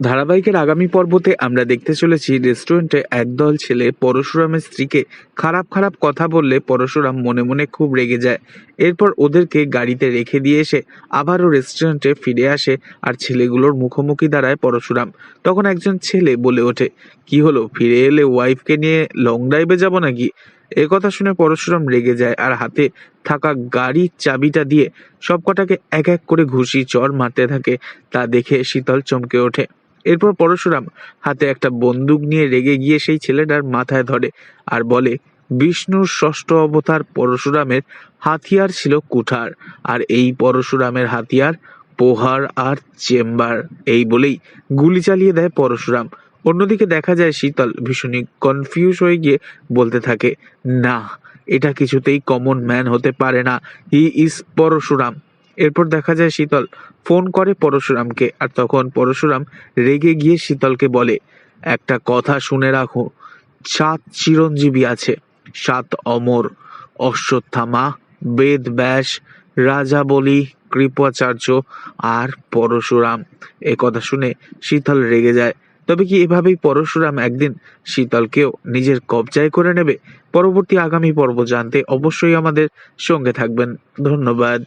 ধারাবাহিকের আগামী পর্বতে আমরা দেখতে চলেছি রেস্টুরেন্টে একদল ছেলে পরশুরামের স্ত্রীকে খারাপ খারাপ কথা বললে পরশুরাম মনে মনে খুব রেগে যায়। এরপর ওদেরকে গাড়িতে রেখে দিয়ে এসে আবারও রেস্টুরেন্টে ফিরে আসে আর ছেলেগুলোর মুখোমুখি দাঁড়ায় পরশুরাম। তখন একজন ছেলে বলে ওঠে, কি হলো, ফিরে এলে ওয়াইফকে নিয়ে লং ড্রাইভে যাব নাকি? এ কথা শুনে পরশুরাম রেগে যায় আর হাতে থাকা গাড়ির চাবিটা দিয়ে সবকটাকে এক এক করে ঘুষি চর মারতে থাকে। তা দেখে শীতল চমকে ওঠে। এরপর পরশুরাম হাতে একটা বন্দুক নিয়ে রেগে গিয়ে সেই ছেলেটার মাথায় ধরে আর বলে, বিষ্ণুর ষষ্ঠ অবতার পরশুরামের হাতিয়ার ছিল কুঠার, আর এই পরশুরামের হাতিয়ার পোহার আর চেম্বার। এই বলেই গুলি চালিয়ে দেয় পরশুরাম। অন্যদিকে দেখা যায় শীতল ভীষণই কনফিউজ হয়ে গিয়ে বলতে থাকে, না, এটা কিছুতেই কমন ম্যান হতে পারে না হি ইজ পরশুরাম। এরপর দেখা যায় শীতল, ফোন করে পরশুরামকে আর তখন পরশুরাম রেগে গিয়ে শীতলকে বলে, একটা কথা শুনে রাখো, সাত চিরঞ্জীবী আছে, সাত অমর, অশ্বত্থামা, বেদ ব্যাস, রাজা বলি, কৃপাচার্য আর পরশুরাম। এ কথা শুনে শীতল রেগে যায়। তবে কি এভাবেই পরশুরাম একদিন শীতলকেও নিজের কবজায় করে নেবে? পরবর্তী আগামী পর্ব জানতে অবশ্যই আমাদের সঙ্গে থাকবেন। ধন্যবাদ।